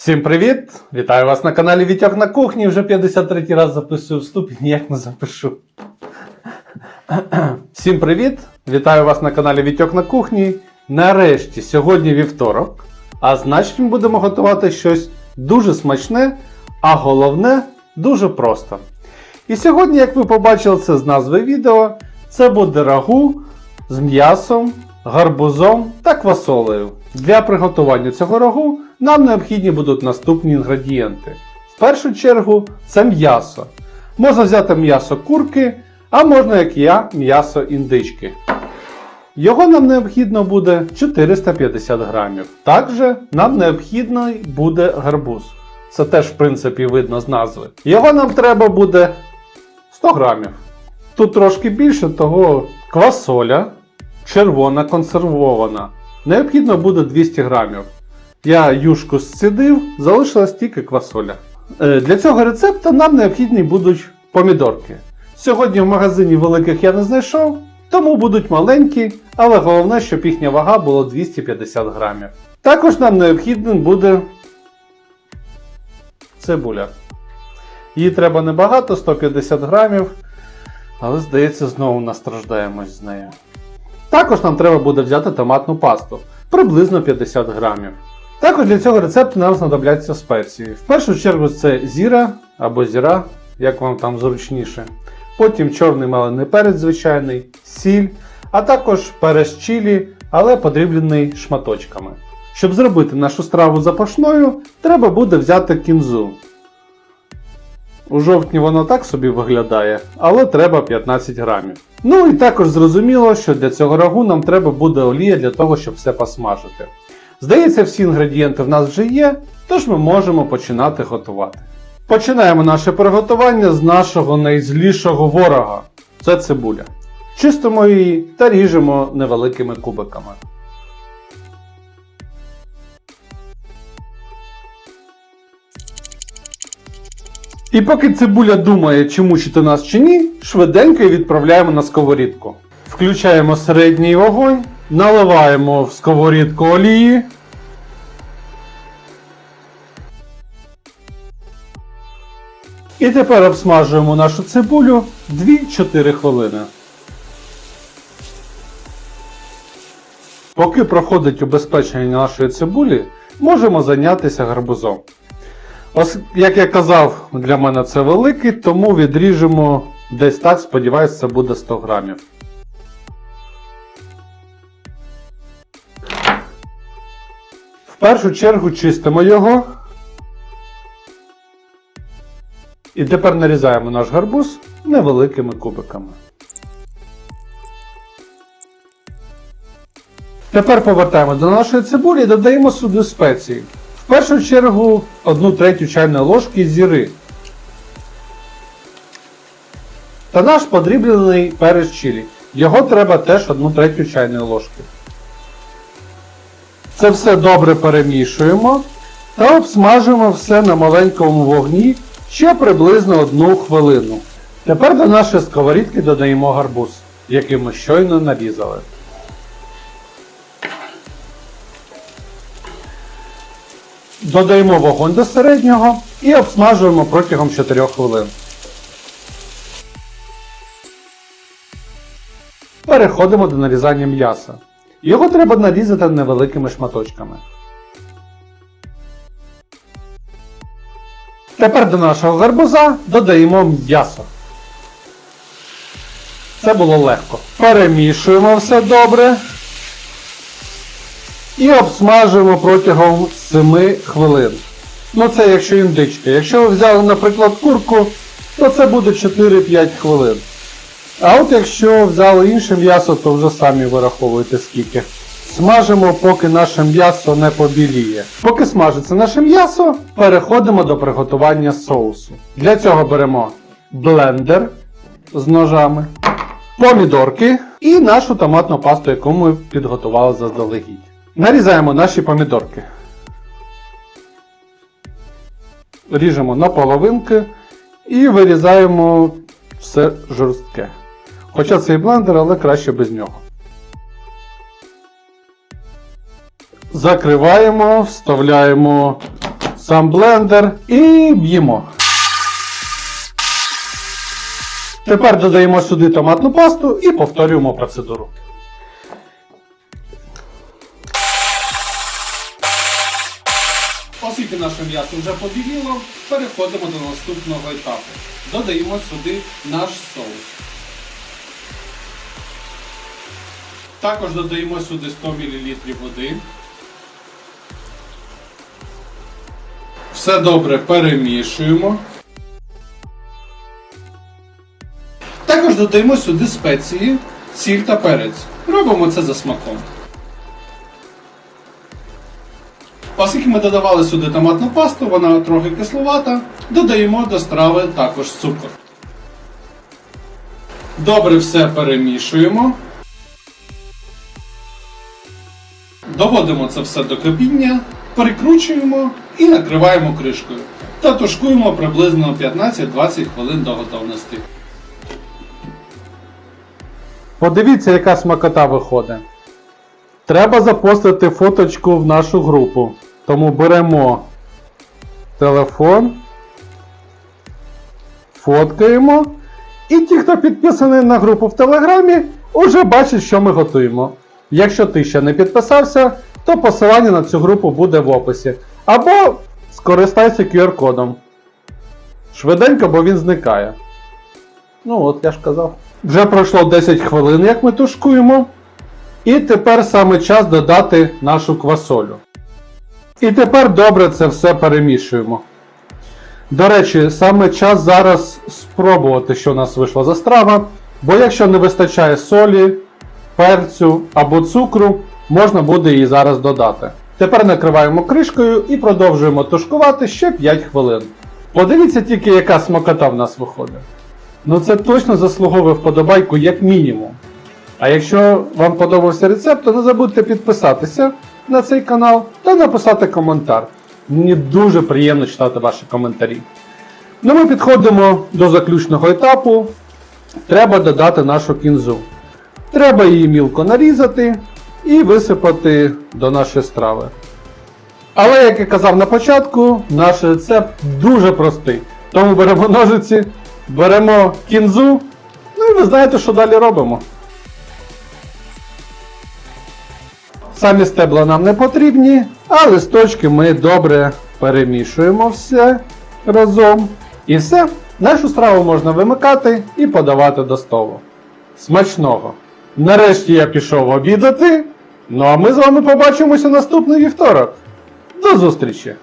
Всім привіт! Вітаю вас на каналі Вітьок на кухні. Вже 53 раз записую вступ і ніяк не запишу. Всім привіт! Вітаю вас на каналі Вітьок на кухні. Нарешті, сьогодні вівторок. А значить, ми будемо готувати щось дуже смачне, а головне дуже просто. І сьогодні, як ви побачили це з назви відео, це буде рагу з м'ясом, гарбузом та квасолею. Для приготування цього рагу нам необхідні будуть наступні інгредієнти. В першу чергу це м'ясо. Можна взяти м'ясо курки, а можна, як я, м'ясо індички. Його нам необхідно буде 450 грамів. Також нам необхідний буде гарбуз. Це теж, в принципі, видно з назви. Його нам треба буде 100 грамів. Тут трошки більше, того квасоля червона консервована. Необхідно буде 200 грамів. Я юшку зцідив, залишилась тільки квасоля. Е, Для цього рецепту нам необхідні будуть помідорки. Сьогодні в магазині великих я не знайшов, тому будуть маленькі, але головне, щоб їхня вага була 250 грамів. Також нам необхідним буде цибуля. Її треба небагато, 150 грамів, але здається, знову настраждаємось з нею. Також нам треба буде взяти томатну пасту приблизно 50 грамів. Також для цього рецепту нам знадобляться спеції. В першу чергу це зіра або зіра, як вам там зручніше. Потім чорний мелений перець звичайний, сіль, а також перець чилі, але подріблений шматочками. Щоб зробити нашу страву запашною, треба буде взяти кінзу. У жовтні воно так собі виглядає, але треба 15 грамів. Ну і також зрозуміло, що для цього рагу нам треба буде олія для того, щоб все посмажити. Здається, всі інгредієнти в нас вже є, тож ми можемо починати готувати. Починаємо наше приготування з нашого найзлішого ворога це цибуля. Чистимо її та ріжемо невеликими кубиками. І поки цибуля думає, чи мучити нас чи ні, швиденько її відправляємо на сковорідку. Включаємо середній вогонь, наливаємо в сковорідку олії. І тепер обсмажуємо нашу цибулю 2-4 хвилини. Поки проходить убезпечення нашої цибулі, можемо зайнятися гарбузом. Ось, як я казав, для мене це великий, тому відріжемо десь так, сподіваюся, це буде 100 грамів. Першу чергу чистимо його. І тепер нарізаємо наш гарбуз невеликими кубиками. Тепер повертаємо до нашої цибулі і додаємо сюди спеції. В першу чергу 1 третю чайної ложки зіри. Та наш подріблений перець чилі. Його треба теж 1 третю чайної ложки. Це все добре перемішуємо та обсмажуємо все на маленькому вогні ще приблизно 1 хвилину. Тепер до нашої сковорідки додаємо гарбуз, який ми щойно нарізали. Додаємо вогонь до середнього і обсмажуємо протягом 4 хвилин. Переходимо до нарізання м'яса. Його треба нарізати невеликими шматочками. Тепер до нашого гарбуза додаємо м'ясо. Це було легко. Перемішуємо все добре. І обсмажуємо протягом 7 хвилин. Ну це якщо індичка. Якщо ви взяли, наприклад, курку, то це буде 4-5 хвилин. А от якщо взяли інше м'ясо, то вже самі вираховуєте скільки. Смажимо, поки наше м'ясо не побіліє. Поки смажиться наше м'ясо, переходимо до приготування соусу. Для цього беремо блендер з ножами, помідорки і нашу томатну пасту, яку ми підготували заздалегідь. Нарізаємо наші помідорки. Ріжемо на половинки і вирізаємо все жорстке. Хоча це і блендер, але краще без нього. Закриваємо, вставляємо сам блендер і б'ємо. Тепер додаємо сюди томатну пасту і повторюємо процедуру. Оскільки наше м'ясо вже побіліло, переходимо до наступного етапу. Додаємо сюди наш соус. Також додаємо сюди 100 мл води. Все добре перемішуємо. Також додаємо сюди спеції, сіль та перець. Робимо це за смаком. Оскільки ми додавали сюди томатну пасту, вона трохи кисловата, додаємо до страви також цукор. Добре все перемішуємо. Доводимо це все до кипіння, прикручуємо і накриваємо кришкою. Та тушкуємо приблизно 15-20 хвилин до готовності. Подивіться, яка смакота виходить. Треба запостити фоточку в нашу групу. Тому беремо телефон, фоткаємо. І ті, хто підписаний на групу в Телеграмі, уже бачать, що ми готуємо. Якщо ти ще не підписався, то посилання на цю групу буде в описі. Або скористайся QR-кодом. Швиденько, бо він зникає. Ну от, я ж казав. Вже пройшло 10 хвилин, як ми тушкуємо. І тепер саме час додати нашу квасолю. І тепер добре це все перемішуємо. До речі, саме час зараз спробувати, що у нас вийшло за страва. Бо якщо не вистачає солі, перцю або цукру, можна буде її зараз додати. Тепер накриваємо кришкою і продовжуємо тушкувати ще 5 хвилин. Подивіться тільки, яка смакота в нас виходить. Ну це точно заслуговує вподобайку як мінімум. А якщо вам подобався рецепт, то не забудьте підписатися на цей канал та написати коментар. Мені дуже приємно читати ваші коментарі. Ну ми підходимо до заключного етапу. Треба додати нашу кінзу. Треба її мілко нарізати і висипати до нашої страви. Але, як я казав на початку, наш рецепт дуже простий. Тому беремо ножиці, беремо кінзу, ну і ви знаєте, що далі робимо. Самі стебла нам не потрібні, а листочки ми добре перемішуємо все разом. І все, нашу страву можна вимикати і подавати до столу. Смачного! Нарешті я пішов обідати. Ну а ми з вами побачимося наступний вівторок. До зустрічі!